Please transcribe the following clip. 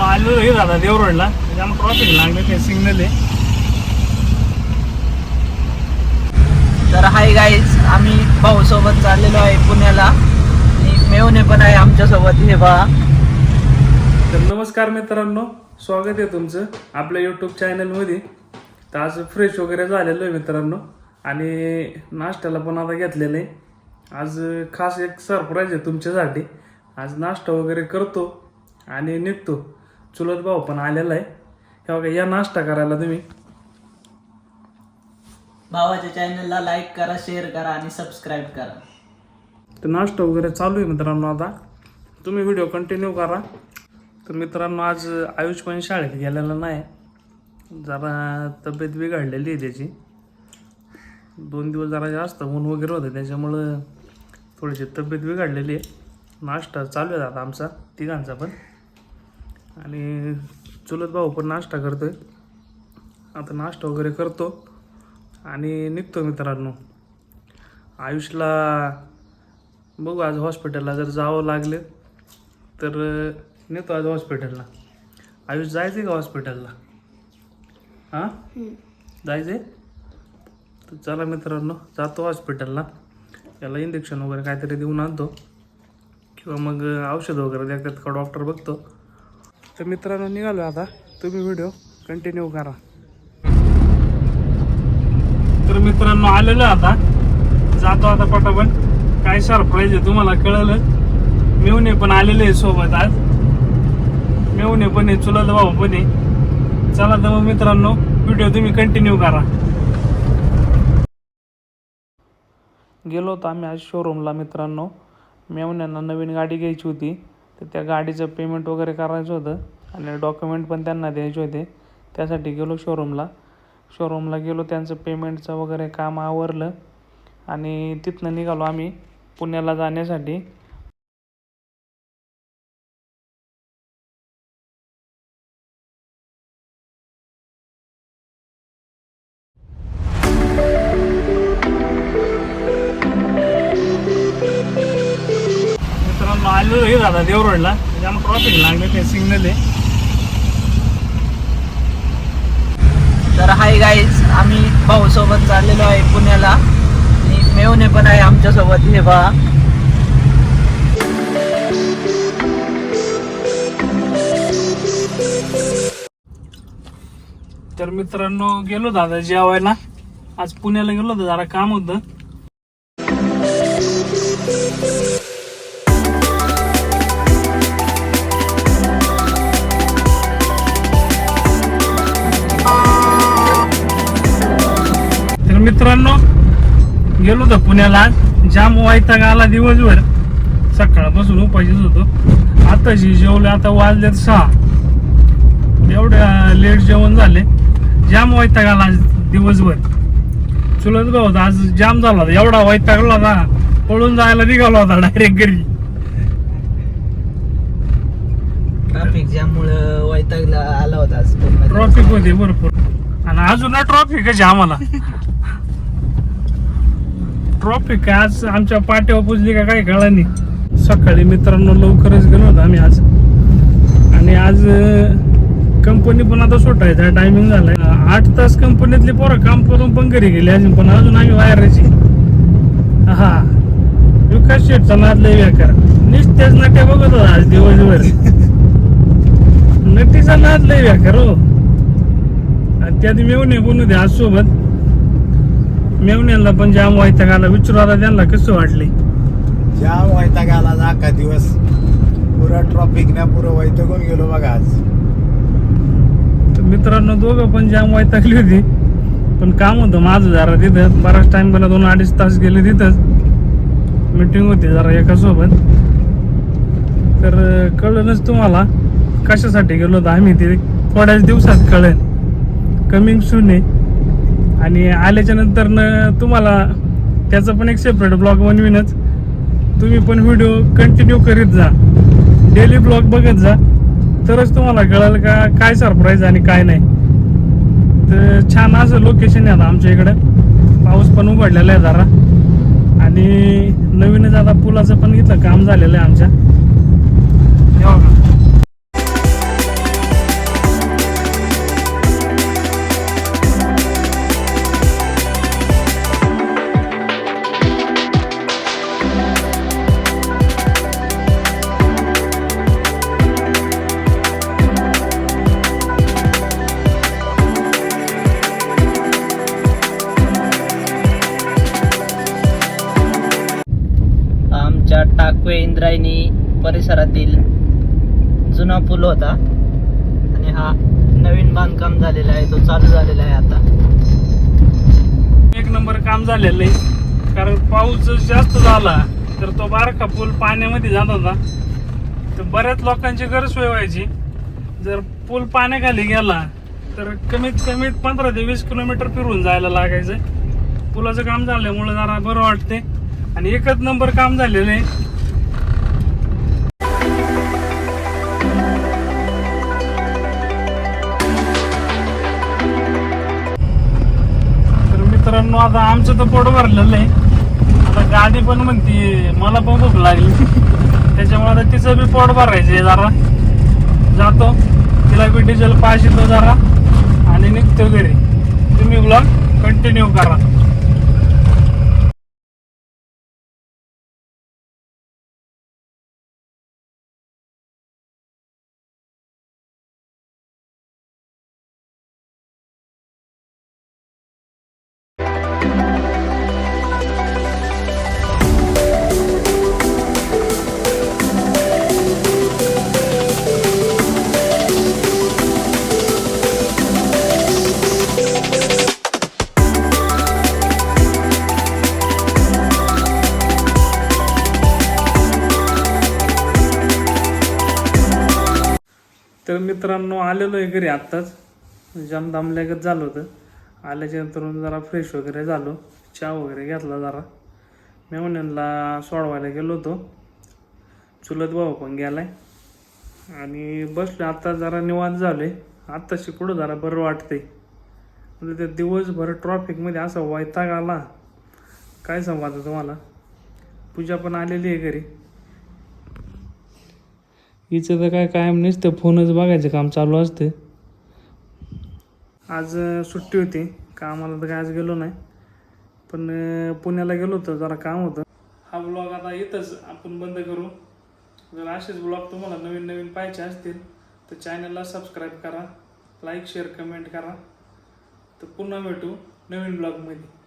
आलेलो हे दादा देवरोडला. त्याच्यामुळे ट्रॉफिक लागले ते सिग्नल आहे. तर हाय गाईज आम्ही भाऊ सोबत चाललेलो आहे पुण्याला. आणि मेवणे पण आहे आमच्यासोबत हे पहा तर नमस्कार मित्रांनो स्वागत आहे तुमचं आपल्या यूट्यूब चॅनलमध्ये तर आज फ्रेश वगैरे झालेलो आहे मित्रांनो. आणि नाश्त्याला पण आता घेतलेलं आहे. आज खास एक सरप्राईज आहे तुमच्यासाठी. आज नाश्ता वगैरे करतो आणि निघतो. चुलत भाऊ पण आलेला आहे. हे बघा या नाश्ता करायला तुम्ही? भावाच्या चॅनलला लाईक करा शेअर करा आणि सबस्क्राईब करा. तर नाश्ता वगैरे चालू आहे मित्रांनो आता. तुम्ही व्हिडिओ कंटिन्यू करा. तर मित्रांनो आज आयुष पण शाळेत गेलेला नाही. जरा तब्येत बिघडलेली आहे त्याची. दोन दिवस जरा जास्त ऊन वगैरे होतं त्याच्यामुळं थोडीशी तब्येत बिघडलेली आहे. नाश्ता चालू आहे आता आमचा तिघांचा पण. चुलत भाऊ पण नाश्ता करतोय. आता नाश्ता वगैरे करतो आणि निघतो मित्रांनो. आयुषला बघू आज हॉस्पिटलला जर जावं लागले तर नेतो आज हॉस्पिटलला. आयुष जायचं आहे का हॉस्पिटलला? हां? जायचं आहे तर चला मित्रांनो जातो हॉस्पिटलला. त्याला इंजेक्शन वगैरे काहीतरी देऊन आणतो. किंवा मग औषध वगैरे देतात का डॉक्टर बघतो. तर मित्रांनो निघालो आता. तुम्ही व्हिडिओ कंटिन्यू करा. तर मित्रांनो आलेलो आता. जातो आता पटापट. काय सरप्राईज आहे तुम्हाला कळलं? मेवणे पण आलेले आहे सोबत आज. मेवणे पण आहे चुलत भाऊ पण आहे. चला तर मग मित्रांनो व्हिडिओ तुम्ही कंटिन्यू करा. गेलो होतो आम्ही आज शोरूमला मित्रांनो. मेवण्यांना नवीन गाडी घ्यायची होती. तर त्या गाडीचं पेमेंट वगैरे करायचं होतं. आणि डॉक्युमेंट पण त्यांना द्यायचे होते. त्यासाठी गेलो शोरूमला शोरूमला गेलो त्यांचं पेमेंटचं वगैरे काम आवरलं. आणि तिथनं निघालो आम्ही पुण्याला जाण्यासाठी. मित्रांनो आलेलो हे दादा देवरोडला त्याच्यामुळे ट्रॉफिक लागले ते सिग्नल आहे. तर हाय गाईज आम्ही भाऊ सोबत चाललेलो आहे पुण्याला. आणि मेवणे पण आहे आमच्यासोबत हे पहा तर मित्रांनो गेलो दादा जेवायला. आज पुण्याला गेलो होतो जरा काम होतं. मित्रांनो गेलो होतो पुण्याला आज. जाम वायताग आला दिवसभर. सकाळपासून उपाशीच होतो. आताशी जेवले आता वाजलेत सहा. एवढ्या लेट जेवण झाले. जाम वैताग आला आज दिवसभर. चुलत भाऊ होता आज जाम झाला होता. एवढा वैतागला होता. पळून जायला निघाला होता डायरेक्ट घरी. ट्रॅफिक मुळे वैतागला आला होता आज. ट्रॉफिक होती भरपूर. आणि अजून ट्रॉफिकच आहे आम्हाला. ट्रॉफिक काय आज आमच्या पाट्यावर पुजली का काही कळा नाही. सकाळी मित्रांनो लवकरच गेलो होतो आम्ही आज. आणि आज कंपनी पण आता सुटायचा टायमिंग झालाय. आठ तास कंपनीतली पोरं काम करून पण घरी गेले. अजून पण अजून आम्ही वायरची हा. विकास शेटचा नाद लय व्याकार नुसतेच नाट्या बघत होता आज दिवसभर. नटीचा नाद लय व्याकार हो. आणि त्यात मेवणे बोलू द्या आज सोबत. मेवण्यांना पण जाम व्हायचा गाला विचारू आता त्यांना कसं वाटले? जाम वैताग आला आज अख्खा दिवस. पुरं ट्रॉफिक ना पुरं वैतागून गेलो बघा आज. तर मित्रांनो दोघं पण जाम वैतागली होती. पण काम होतं माझं जरा तिथं. बराच टाइम गेला दोन अडीच तास गेले तिथंच. मीटिंग होती जरा एका सोबत तर कळलंच तुम्हाला कशासाठी गेलो होतो आम्ही ते थोड्याच दिवसात कळेल. कमिंग सून आहे. आणि आल्याच्यानंतर तुम्हाला त्याचं पण एक सेपरेट ब्लॉग बनवीनच. तुम्ही पण व्हिडिओ कंटिन्यू करीत जा. डेली ब्लॉग बघत जा. तरच तुम्हाला कळेल का काय सरप्राईज आणि काय नाही. तर छान असं लोकेशन आहे आता आमच्या इकडं. पाऊस पण उघडलेला आहे जरा. आणि नवीनच आता पुलाचं पण इथलं काम झालेलं आहे आमच्या. जुना पूल होता. आणि हा नवीन बांधकाम झालेला आहे तो चालू झालेला आहे आता. एक नंबर काम झालेलं आहे. कारण पाऊस जास्त झाला तर तो बारका पूल पाण्यामध्ये जात होता. तर बऱ्याच लोकांची गैरसोय व्हायची जर पूल पाण्याखाली गेला तर कमीत कमीत पंधरा ते वीस किलोमीटर फिरून जायला लागायचं. पुलाचं काम झाल्यामुळे जरा बरं वाटते आणि एकच नंबर काम झालेलं आहे मित्रांनो आता आमचं तर पोट भरलेलं आहे. आता गाडी पण म्हणते मला पण भूक लागली. त्याच्यामुळे आता तिचं बी पोट भरायचं आहे जरा. जातो. तिला बी डिझेल पाच येतो जरा. आणि निघतो घरी. तुम्ही ब्लॉग कंटिन्यू करा. मित्रांनो आलेलो आहे घरी आत्ताच. जाम दामल्यागत झालं होतं. आल्याच्यानंतर जरा फ्रेश वगैरे झालो. चहा वगैरे घेतला जरा. मेवण्यांना सोडवायला गेलो होतो. चुलत भाऊ पण गेलाय. आणि बसलो आत्ता जरा निवांत झालोय. आत्ताशी पुढं जरा बरं वाटतंय. म्हणजे ते दिवसभर ट्रॉफिकमध्ये असा वैताग आला. काय सांगू आता तुम्हाला? पूजा पण आलेली आहे घरी. हिचं तर काय कायम नसतं फोनच बघायचं काम चालू असतं. आज सुट्टी होती. कामाला तर काय आज गेलो नाही. पण पुण्याला गेलो होतो. जरा काम होतं. हा ब्लॉग आता इथंच आपण बंद करू. जर असेच ब्लॉग तुम्हाला नवीन नवीन पाहिजे असतील तर चॅनलला सबस्क्राईब करा. लाईक शेअर कमेंट करा. तर पुन्हा भेटू नवीन ब्लॉगमध्ये